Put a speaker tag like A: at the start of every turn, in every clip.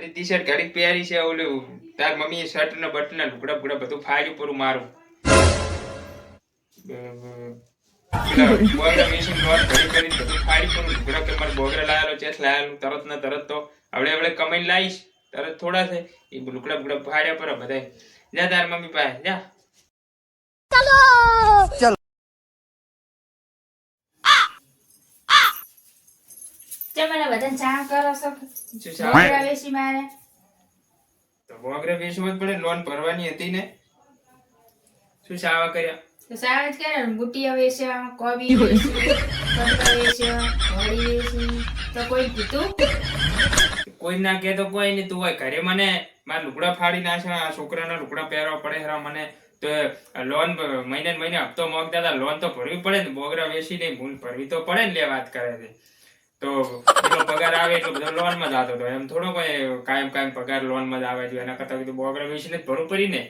A: અરે T shirt ઘડીક પહેરી છે, ઓલું, તાર મમ્મીએ શર્ટ ને બટન ને લુગડા બુગડા બધું ફાડ્યું પૂરું મારું ઘડી તરત થોડા છે એ લુકડા બુગડા ફાડ્યા પર બધા જા તાર મમ્મી પાસે, જા.
B: ચમલા બધાને ચા કરો છો? બોગરા વેચી મારે?
A: તો બોગરા વેચવું જ પડે લોન ભરવાની હતી ને? શું સાવા કર્યા?
B: તો સાવ જ કરે ને બુટિયા વેચ્યા કોબી વેચી હોળી વેચી તો કોઈ કીધું?
A: કોઈ ના કે તો કોઈ નહીં તું હોય ઘરે મને મારા લુગડા ફાડી નાખે આ છોકરાના લુગડા પહેરવા પડે હરા મને તો લોન મહિને મહિને હપ્તો મોકતા હતા લોન તો ભરવી પડે ને બોગરા વેસી નહીં ભૂલ ભરવી તો પડે ને લે વાત કરે છે. તો એટલો પગાર આવે એટલો બધો લોનમાં જતો હતો. એમ થોડો કોઈ કાયમ કાયમ પગાર લોનમાં જ આવે છે. એના કરતા કીધું બોગરા વિશે જ ભરવું પડી ને.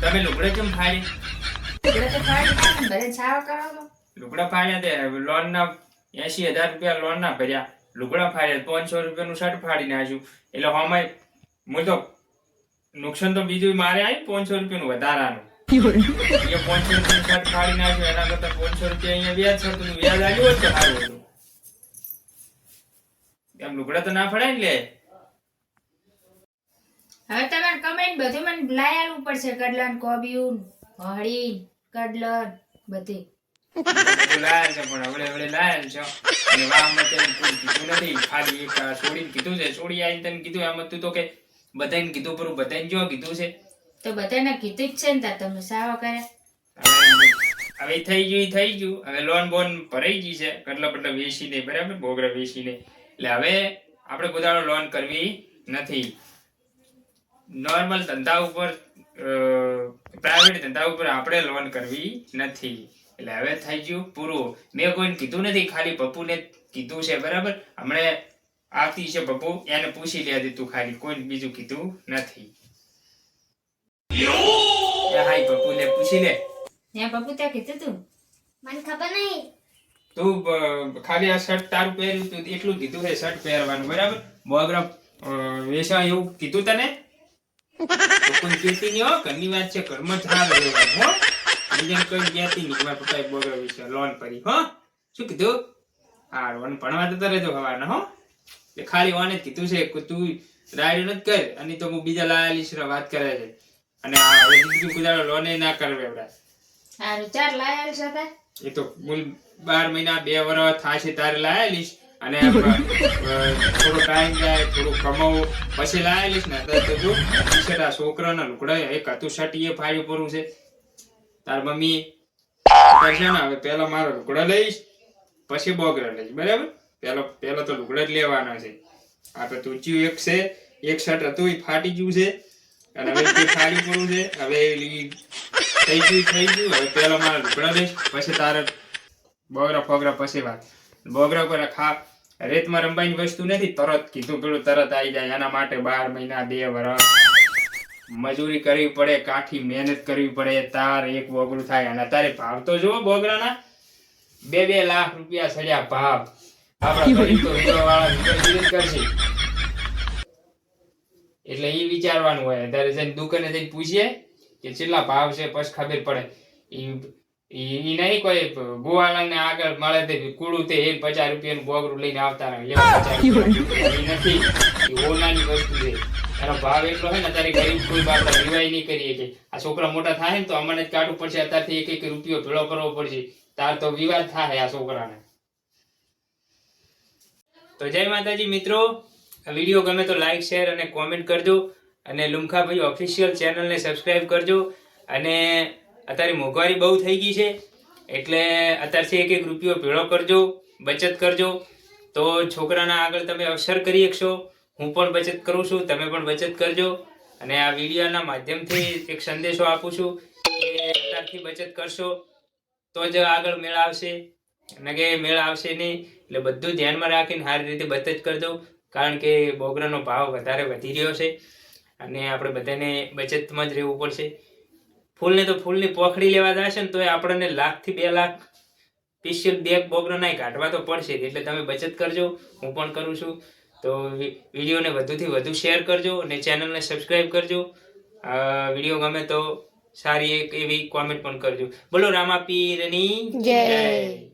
A: તમે લુગડે કેમ ફાડી
B: બધા
A: લુગડા ફાડ્યા તે લોન ના એસી હજાર રૂપિયા લોન ના ભર્યા. લુગડા ફાડ્યા પાંચસો રૂપિયાનું શર્ટ ફાડીને આવ્યું એટલે હમાય હું તો નુકસાન તો બીજું મારે આવી પાંચસો રૂપિયાનું વધારાનું. તો તો એમ લુગડા તો ના ફડાય ને લે.
B: હવે તમારે કમેન્ટ બધું મને લાયાલું પડશે કડલન કોબિયું હળી કડલન બધી.
A: લાયલ છે પણ લાયેલ છે. અને તો કીધું નથી. ખાલી એક છોડીને કીધું છે. છોડી આવીને તને કીધું એમ હતું તો કે બધાને કીધું પર બધાને જો કીધું છે.
B: તો બધાને કીધું જ છે ને તાર તમે સાવા કર્યા
A: હવે થઈ ગયું થઈ ગયું. હવે લોન બોન ભરાઈ ગઈ છે, કટલા બટલા વેચીને બરાબર? બોગરા વેચીને એટલે હવે આપણે પોતાનો લોન કરવી નથી. નોર્મલ ધંધા ઉપર પ્રાઇવેટ ધંધા ઉપર આપણે લોન કરવી નથી. એટલે હવે થઈ ગયું પૂરું. મેં કોઈને કીધું નથી, ખાલી પપ્પુને કીધું છે, બરાબર? હમણે આવતી છે પપ્પુ, એને પૂછી લે તું ખાલી. કોઈ બીજું કીધું નથી. એ હાય પપ્પુને પૂછી લે
B: ત્યાં પપ્પુ ત્યાં કીધું તું?
C: મને ખબર નહીં
A: તું ખાલી આ શર્ટ તારું પહેર્યું તું એટલું કીધું છે શર્ટ પહેરવાનું બરાબર? બોગરા વેસા એવું કીધું તને? કોઈ કહેતી નહીં હો ઘરની વાત છે ઘરમાં જ હાર રહેવાનું હો. બીજાને કોઈ કહેતી નહીં મારા પપ્પાએ બોગરા વિશે લોન કરી હો. શું કીધું? હા લોન ભણવા જતા રહેજો હવાના હો. ખાલી વાને કીધું છે કે તું રાયડું નથી કર અને તો હું બીજા લાયા છે વાત કરે છે. અને આ બીજું ગુજારો લોને ના કરવે એવડા.
B: સારું ચાર લાયા છે
A: એ તો કુલ બાર મહિના બે વર્ષ થાશે તારે લાયેલીશ. અને થોડો ટાઈમ જાય થોડું કમાવું. પછી લાયેલીશ ને તો જો ટી-શર્ટ આ છોકરાના લુગડા એક હતું શર્ટ એ ફાડ્યું પરું છે. તાર મમ્મી કરશે ને હવે પેલા મારો લુકડા લઈશ પછી બોગરા લઈશ બરાબર? પેલો પહેલો તો લુકડા જ લેવાના છે. આ તો તું એક છે એક શર્ટ હતું એ ફાટી ગયું છે. બાર મહિના, બે વર્ષ મજૂરી કરવી પડે, કાઠી મહેનત કરવી પડે, તાર એક બોગડું થાય. અને તારે ભાવ તો જુઓ બોગરાના બે બે લાખ રૂપિયા સડ્યા ભાવ. આપણા કરશે. એટલે એ વિચારવાનું હોય. ત્યારે જઈને દુકાને જઈને પૂછીએ કે કેટલા ભાવ છે, પછી ખબર પડે. એ ઈ નહીં કોઈ ગોવાળાને આગળ મળે તે કુડું તે એક પચાસ રૂપિયાનું બોગરું લઈને આવતા નથી. ઈ ઓનાની વસ્તુ છે. એનો ભાવ એટલો હોય ને અત્યારે ગરીબ કોઈ વાત રિવાય નહીં કરીએ કે આ છોકરા મોટા થાય ને તો અમને જ કાઢવું પડશે. અત્યારથી એક એક રૂપિયો ભેળો કરવો પડશે. તાર તો વિવાદ થાય આ છોકરાને. તો જય માતાજી મિત્રો. વીડિયો ગમે તો લાઈક શેર અને કોમેન્ટ કરજો અને લુમખાભાઈ ઓફિશિયલ ચેનલને સબસ્ક્રાઇબ કરજો. અને અત્યારે મોંઘવારી બહુ થઈ ગઈ છે, એટલે અત્યારથી એક એક રૂપિયો ભેળો કરજો, બચત કરજો. તો છોકરાના આગળ તમે અવસર કરી શકશો, હું પણ બચત કરું છું, તમે પણ બચત કરજો. અને આ વિડીયોના માધ્યમથી એક સંદેશો આપું છું કે અત્યારથી બચત કરશો, તો જ આગળ મેળ આવશે. અને કે મેળ આવશે નહીં, એટલે બધું ધ્યાનમાં રાખીને સારી રીતે બચત કરજો. કારણ કે બોગરાનો ભાવ વધારે વધી રહ્યો છે અને આપણે બધાને બચતમાં જ રહેવું પડશે. ફૂલને તો ફૂલની પોખડી લેવા જશે ને તો આપણને લાખથી બે લાખ સ્પેશિયલ બેગ બોગરો કાઢવા તો પડશે એટલે તમે બચત કરજો હું પણ કરું છું. તો વિડીયોને વધુથી વધુ શેર કરજો અને ચેનલને સબસ્ક્રાઇબ કરજો. આ વીડિયો ગમે તો સારી એક એવી કોમેન્ટ પણ કરજો. બોલો રામા પીરની
C: જય.
A: જય.